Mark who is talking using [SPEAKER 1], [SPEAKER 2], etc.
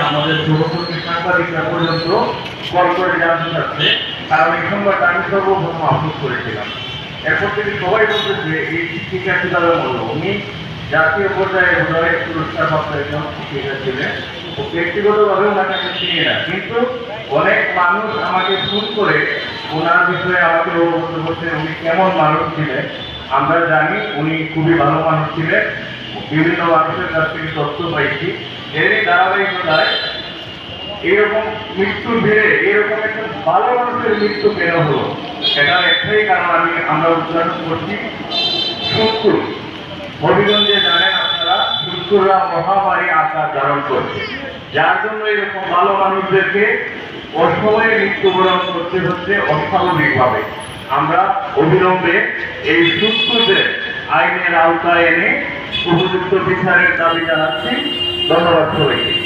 [SPEAKER 1] আমাদের সাংবাদিকরা পর্যন্ত কল করে জানতে চাচ্ছে কারণ এই সংবাদটা আমি সর্বপ্রথম আপলোড করেছিলাম। এরপর থেকে সবাই এই শিক্ষিকা উনি জাতীয় পর্যায়ে পুরস্কার একজন শিক্ষিকা ছিলেন। ব্যক্তিগতভাবে চিনি না। কিন্তু অনেক মানুষ আমাকে ফোন করে ওনার বিষয়ে আমাকে অবগত করছেন উনি কেমন মানুষ ছিলেন। আমরা জানি উনি খুবই ভালো মানুষ ছিলেন। বিভিন্ন মানুষের কাছ থেকে তথ্য পাইছি। এরই ধারাবাহিকতায় এরকম মৃত্যুর ভিড়ে, এরকম একটা ভালো মানুষের মৃত্যু কেন হলো? এটার একটাই কারণ আমি, আমরা উদ্ঘাটন করছি শুক্র হবিগঞ্জে জানেন আপনারা শুক্ররা মহামারী আকার ধারণ করছে। যার জন্য এরকম ভালো মানুষদেরকে অসময়ে মৃত্যুবরণ করতে হচ্ছে অস্বাভাবিকভাবে। আমরা অবিলম্বে এই শুক্রদের আইনের আওতায় এনে উপযুক্ত বিচারের দাবি জানাচ্ছি। ধন্যবাদ সবাইকে।